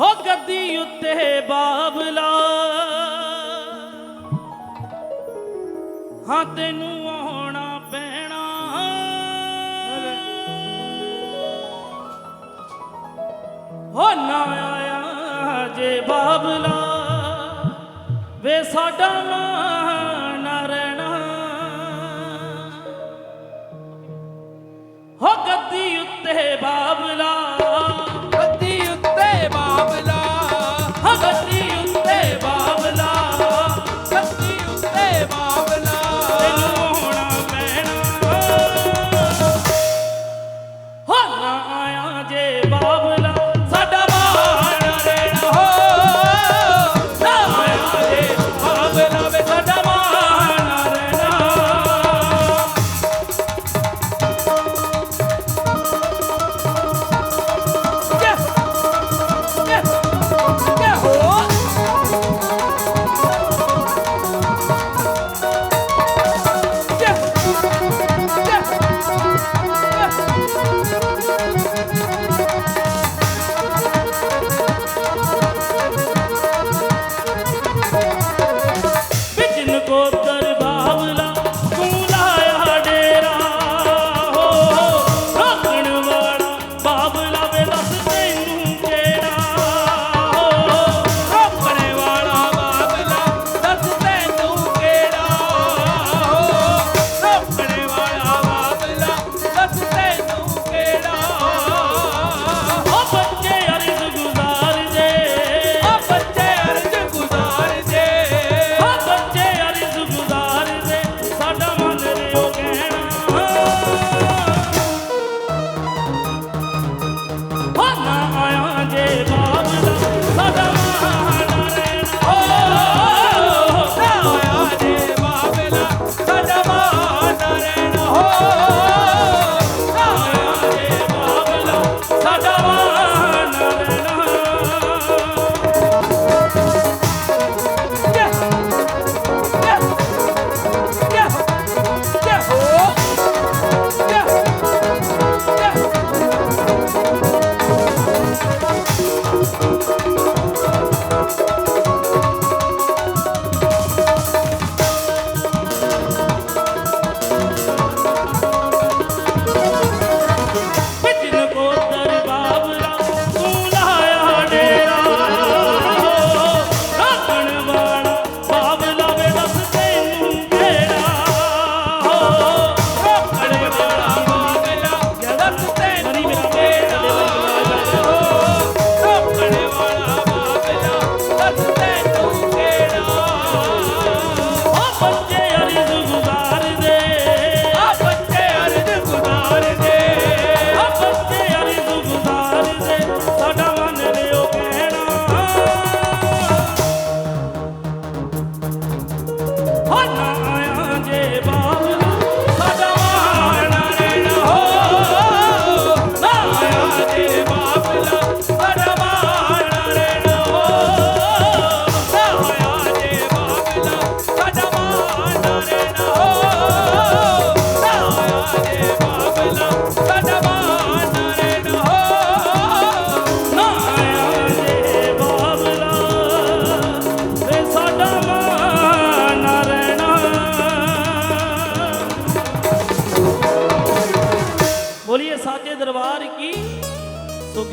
ਹੋ ਗੱਦੀ ਉੱਤੇ ਬਾਬਲਾ। ਹਾਂ, ਤੈਨੂੰ ਆਉਣਾ ਪੈਣਾ। ਹੋ ਨਾ ਆਇਆ ਜੇ ਬਾਬਲਾ, ਵੇ ਸਾਡਾ ਮਾਂ ਨਾ ਰਹਿਣਾ। ਹੋ ਗੱਦੀ ਉੱਤੇ ਬਾਬਲਾ।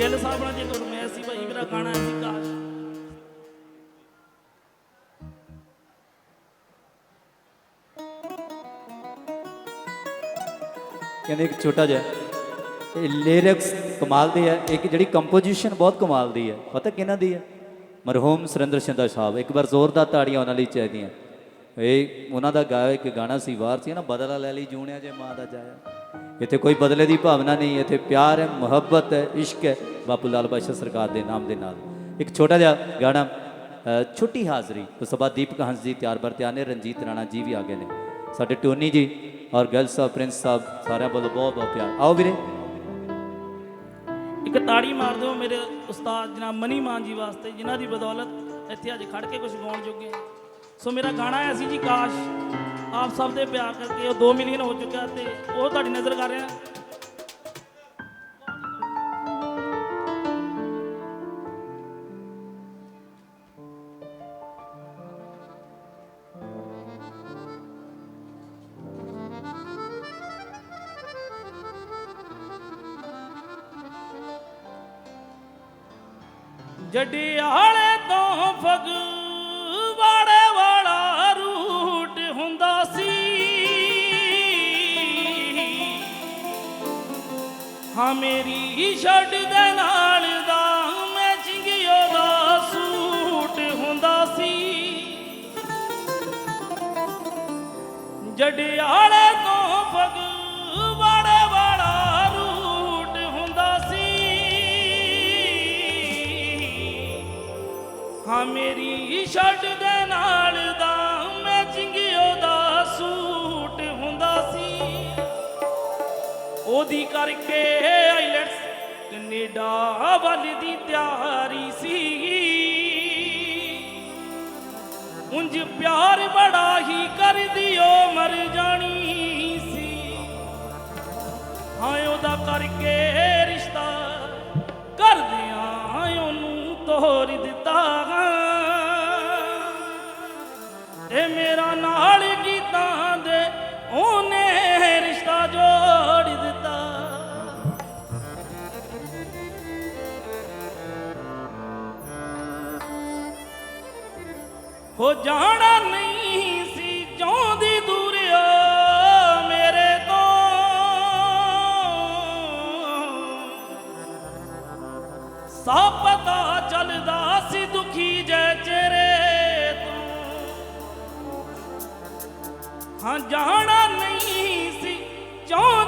ਗਿੱਲ ਸਾਹਿਬ ਨਾਲ ਜੇ ਤੁਹਾਨੂੰ ਮੈਂ ਸੀ ਭਾਈ, ਮੇਰਾ ਗਾਣਾ ਹੈ ਕਾਸ਼। ਕਹਿੰਦੇ ਇੱਕ ਛੋਟਾ ਜਿਹਾ, ਇਹ ਲਿਰਿਕਸ ਕਮਾਲ ਦੇ ਹੈ, ਇੱਕ ਜਿਹੜੀ ਕੰਪੋਜੀਸ਼ਨ ਬਹੁਤ ਕਮਾਲ ਦੀ ਹੈ, ਪਤਾ ਕਿਹਨਾਂ ਦੀ ਹੈ? ਮਰਹੂਮ ਸੁਰਿੰਦਰ ਸ਼ਿੰਦਾ ਸਾਹਿਬ, ਇੱਕ ਵਾਰ ਜ਼ੋਰਦਾਰ ਤਾੜੀਆਂ ਉਹਨਾਂ ਲਈ ਚਾਹੀਦੀਆਂ ਇਹ ਉਹਨਾਂ ਦਾ ਗਾਇਆ ਇੱਕ ਗਾਣਾ ਸੀ, ਵਾਰ ਸੀ ਨਾ, ਬਦਲਾ ਲੈ ਲਈ ਜੂਣਿਆ ਜੇ ਮਾਂ ਦਾ ਜਾਇਆ। ਇੱਥੇ ਕੋਈ ਬਦਲੇ ਦੀ ਭਾਵਨਾ ਨਹੀਂ, ਇੱਥੇ ਪਿਆਰ ਹੈ, ਮੁਹੱਬਤ ਹੈ, ਇਸ਼ਕ ਹੈ ਬਾਪੂ ਲਾਲ ਬਾਦਸ਼ਾਹ ਸਰਕਾਰ ਦੇ ਨਾਮ ਦੇ ਨਾਲ। ਇੱਕ ਛੋਟਾ ਜਿਹਾ ਗਾਣਾ ਛੁੱਟੀ ਹਾਜ਼ਰੀ। ਉਸ ਤੋਂ ਬਾਅਦ ਦੀਪਕ ਹੰਸ ਜੀ ਤਿਆਰ ਬਰ ਤਿਆਰ ਨੇ ਰਣਜੀਤ ਰਾਣਾ ਜੀ ਵੀ ਆ ਗਏ ਨੇ। ਸਾਡੇ ਟੋਨੀ ਜੀ ਔਰ ਗਰਲ ਸਾਹਿਬ ਪ੍ਰਿੰਸ ਸਾਹਿਬ ਸਾਰਿਆਂ ਵੱਲੋਂ ਬਹੁਤ ਬਹੁਤ ਪਿਆਰ। ਆਓ ਵੀਰੇ। ਇੱਕ ਤਾੜੀ ਮਾਰ ਦਿਓ ਮੇਰੇ ਉਸਤਾਦ ਜਨਾਬ ਮਨੀ ਮਾਨ ਜੀ ਵਾਸਤੇ, ਜਿਨ੍ਹਾਂ ਦੀ ਬਦੌਲਤ ਇੱਥੇ ਅੱਜ ਖੜ ਕੇ ਕੁਝ ਗਾਉਣ ਜੋਗੇ ਸੋ ਮੇਰਾ ਗਾਣਾ ਆਇਆ ਸੀ ਜੀ, ਕਾਸ਼ ਆਪ ਸਭ ਦੇ ਪਿਆਰ ਕਰਕੇ ਉਹ 2 ਮਿਲੀਅਨ ਹੋ ਚੁੱਕਾ ਤੇ ਉਹ ਤੁਹਾਡੀ ਨਜ਼ਰ ਕਰ ਰਿਹਾ। ਜੱਡਿਆਲੇ ਤੋਂ ਫਗਵਾੜੇ ਵਾਲਾ ਰੂਟ ਹੁੰਦਾ ਸੀ। ਹਾਂ ਮੇਰੀ ਛੱਡ ਦੇ ਨਾਲ ਦਾ ਮੈਚਿੰਗ ਉਹਦਾ ਸੂਟ ਹੁੰਦਾ ਸੀ। ਜੜਿਆਲੇ ਹਾਂ ਮੇਰੀ ਛੱਡ ਦੇ ਨਾਲ ਦਾ। ਮੈਚਿੰਗ ਉਹਦਾ ਸੂਟ ਹੁੰਦਾ ਸੀ। ਉਹਦੀ ਕਰਕੇ ਆਈਲੈਟਸ ਕੈਨੇਡਾ ਵੱਲ ਦੀ ਤਿਆਰੀ ਸੀ। ਉਂਝ ਪਿਆਰ ਬੜਾ ਹੀ ਕਰਦੀ ਉਹ ਮਰ ਜਾਣੀ ਸੀ। ਹਾਂ, ਉਹਦਾ ਕਰਕੇ ਹੋ ਜਾਣਾ ਨਹੀਂ ਸੀ ਚਾਹੁੰਦੀ ਦੂਰਿਆ ਮੇਰੇ ਤੋਂ। ਸਭ ਪਤਾ ਚੱਲਦਾ ਸੀ ਦੁਖੀ ਜੈ ਚਿਹਰੇ ਤੋਂ। ਹਾਂ, ਜਾਣਾ ਨਹੀਂ ਸੀ ਚਾਹੁੰਦੀ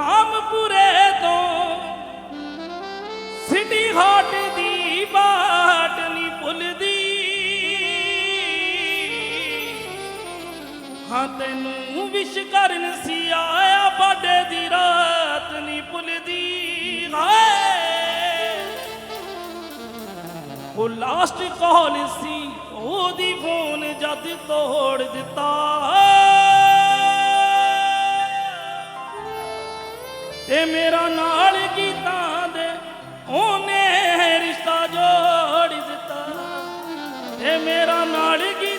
ਸਤਨਾਮ ਤੋਂ। ਸਿਟੀ ਹਾਟ ਦੀ ਬਾਟ ਨਹੀਂ ਭੁੱਲਦੀ। ਹਾਂ, ਤੈਨੂੰ ਵਿਸ਼ ਕਰਨ ਸੀ ਆਇਆ, ਬਾਡੇ ਦੀ ਰਾਤ ਨਹੀਂ ਭੁੱਲਦੀ। ਹਾਏ। ਉਹ ਲਾਸਟ ਕਾਲ ਸੀ, ਉਹਦੀ ਫੋਨ ਜਦ ਤੋੜ ਦਿੱਤਾ। ਤੇ ਮੇਰਾ ਨਾਲ ਕੀਤਾ ਦੇ ਉਹਨੇ ਰਿਸ਼ਤਾ ਜੋੜ ਦਿੱਤਾ। ਇਹ ਮੇਰਾ ਨਾਲ ਕੀ